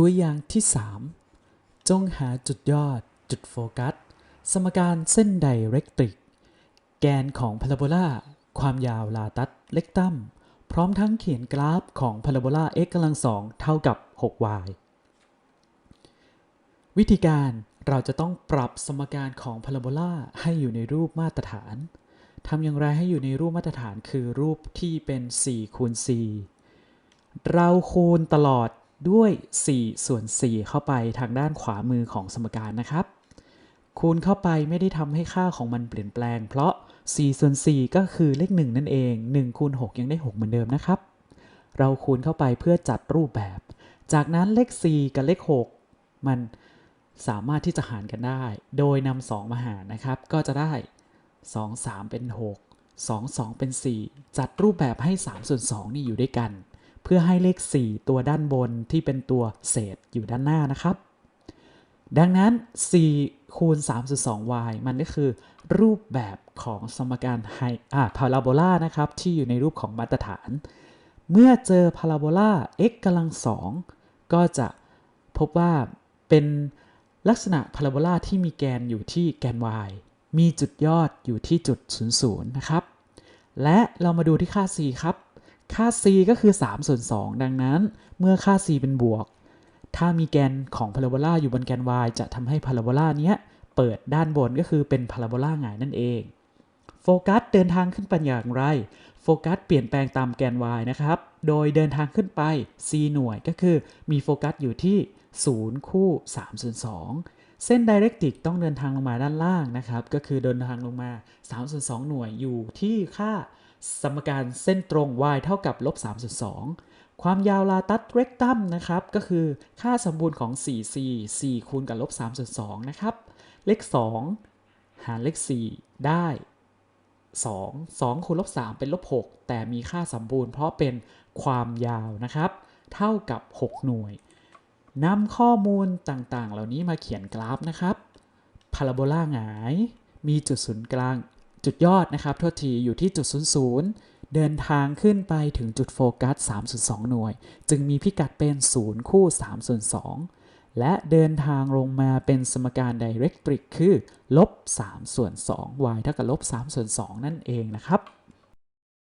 ตัวอย่างที่ 3 จงหาจุดยอด จุดโฟกัส สมการเส้นไดเรกตริก แกนของพาราโบลาความยาวลาตัสเล็กตัมพร้อมทั้งเขียนกราฟของพาราโบลา x กำลังสองเท่ากับ 6y วิธีการเราจะต้องปรับสมการของพาราโบลาให้อยู่ในรูปมาตรฐาน ทำอย่างไรให้อยู่ในรูปมาตรฐานคือรูปที่เป็น4คูณ4เราคูณตลอด ด้วย4ส่วน4เข้าไปทางด้านขวามือของสมการนะครับ คูณเข้าไปไม่ได้ทำให้ค่าของมันเปลี่ยนแปลง เพราะ4ส่วน4ก็คือเลข1นั่นเอง1คูณ6ยังได้ 6 เหมือนเดิมนะครับ เราคูณเข้าไปเพื่อจัดรูปแบบ จากนั้นเลข 4 กับเลข 6 มันสามารถที่จะหารกันได้ โดยนำ2มาหารนะครับ ก็จะได้ 2 3 เป็น 6 2 2 เป็น 4 จัดรูปแบบให้3ส่วน2นี่อยู่ด้วยกัน เพื่อให้เลข 4 ตัวด้านบนที่เป็นตัวเศษอยู่ด้านหน้านะครับ ดังนั้น 4 คูณ 3.2y มันก็คือ รูปแบบของสมการไฮอ่าพาราโบลานะครับ ที่อยู่ในรูปของมาตรฐาน เมื่อเจอพาราโบลา x กำลังสองก็จะพบว่าเป็นลักษณะพาราโบลาที่มีแกนอยู่ที่แกน y มีจุดยอดอยู่ที่จุด 00 นะครับ และเรามาดูที่ค่า c ครับ ค่า c ก็คือ3ส่วน2ดังนั้น เมื่อค่า c เป็นบวก ถ้ามีแกนของพาราโบลาอยู่บนแกน y จะทำให้พาราโบลาเนี้ยเปิดด้านบนก็คือเป็นพาราโบลาหงายนั่นเองโฟกัสเดินทางขึ้นไปอย่างไร โฟกัสเปลี่ยนแปลงตามแกน y นะครับ โดยเดินทางขึ้นไป c หน่วยก็คือมีโฟกัสอยู่ที่ 0 คู่3ส่วน2เส้นไดเรกติกต้องเดินทางลงมาด้านล่างนะครับ ก็คือเดินทางลงมา3ส่วน2หน่วยอยู่ที่ค่า สมการเส้นตรง y เท่ากับลบ3ส่วน2ความยาวลาตัสเรกตัมนะครับ ก็คือค่าสมบูรณ์ของ 4c 4 คูณกับลบ3ส่วน2นะครับ เลข 2 หารเลข 4 ได้ 2 2คูณลบ3เป็นลบ 6 แต่มีค่าสมบูรณ์เพราะเป็นความยาวนะครับ เท่ากับ 6 หน่วยนำข้อมูลต่างๆ เหล่านี้มาเขียนกราฟนะครับพาราโบลาหงาย มีจุดศูนย์กลาง จุดยอดนะครับโทษทีอยู่ที่จุด 00 เดินทางขึ้นไปถึงจุดโฟกัส3.2หน่วย จึงมีพิกัดเป็น 0 คู่3ส่วน2และเดินทางลงมาเป็นสมการไดเรกตริกคือลบ3ส่วน2 y เท่ากับลบ3ส่วน2นั่นเองนะครับ